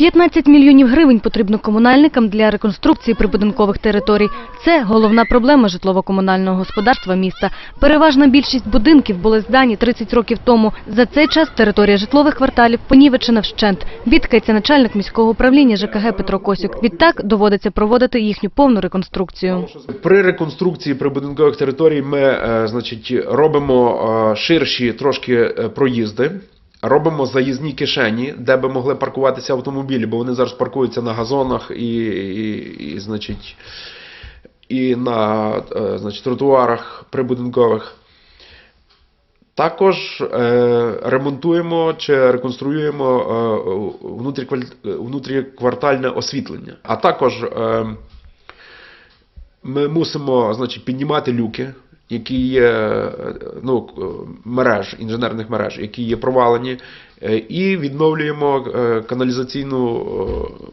15 мільйонів гривень потрібно комунальникам для реконструкції прибудинкових територій. Це головна проблема житлово-комунального господарства міста. Переважна більшість будинків були здані 30 років тому. За цей час територія житлових кварталів понівечена вщент. Бідкається начальник міського управління ЖКГ Петро Косюк. Відтак доводиться проводити їхню повну реконструкцію. При реконструкції прибудинкових територій ми е, значить, робимо е, ширші трошки е, проїзди. Робимо заїзні кишені, де би могли паркуватися автомобілі, бо вони зараз паркуються на газонах і, і, і значить, і на е, значить, тротуарах прибудинкових. Також е, ремонтуємо чи реконструюємо е, внутрікваль- внутріквартальне освітлення. А також е, ми мусимо значить, піднімати люки, які є ну, мереж, інженерних мереж, які є провалені, е, і відновлюємо е, каналізаційну е,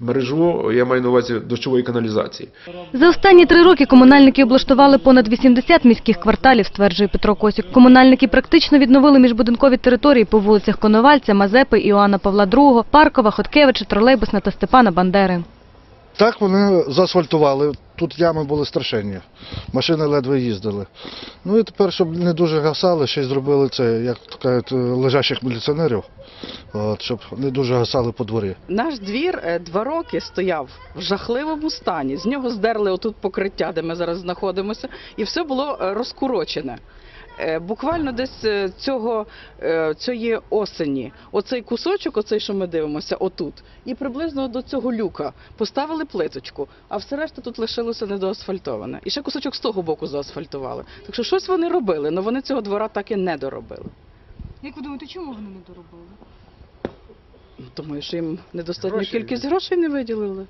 мережу, я маю на увазі дощової каналізації. За останні три роки комунальники облаштували понад 80 міських кварталів, стверджує Петро Косюк. Комунальники практично відновили міжбудинкові території по вулицях Коновальця, Мазепи, Іоанна Павла II, Паркова, Хоткевича, Тролейбусна та Степана Бандери. Так вони заасфальтували. Тут ями були страшенні. Машини ледве їздили. Ну і тепер, щоб не дуже гасали, ще й зробили це, як кажуть, лежачих міліціонерів, от, щоб не дуже гасали по дворі. Наш двір е, два роки стояв в жахливому стані. З нього здерли отут покриття, де ми зараз знаходимося, і все було е, розкурочене. Е, Буквально десь е, цього е, цієї осені, оцей кусочок, оцей, що ми дивимося, отут, і приблизно до цього люка поставили плиточку, а все решта тут лишилося недоасфальтоване. І ще кусочок з того боку заасфальтували. Так що щось вони робили, але вони цього двора так і не доробили. Як ви думаєте, чому вони не доробили? Думаю, що їм недостатню кількість грошей не виділили.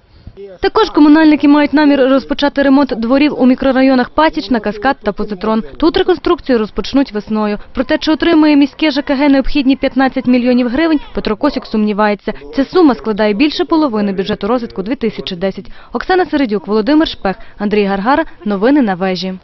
Також комунальники мають намір розпочати ремонт дворів у мікрорайонах Пасічна, Каскад та Позитрон. Тут реконструкцію розпочнуть весною. Проте, чи отримує міське ЖКГ необхідні 15 мільйонів гривень, Петро Косюк сумнівається. Ця сума складає більше половини бюджету розвитку 2010. Оксана Середюк, Володимир Шпех, Андрій Гаргара. Новини на вежі.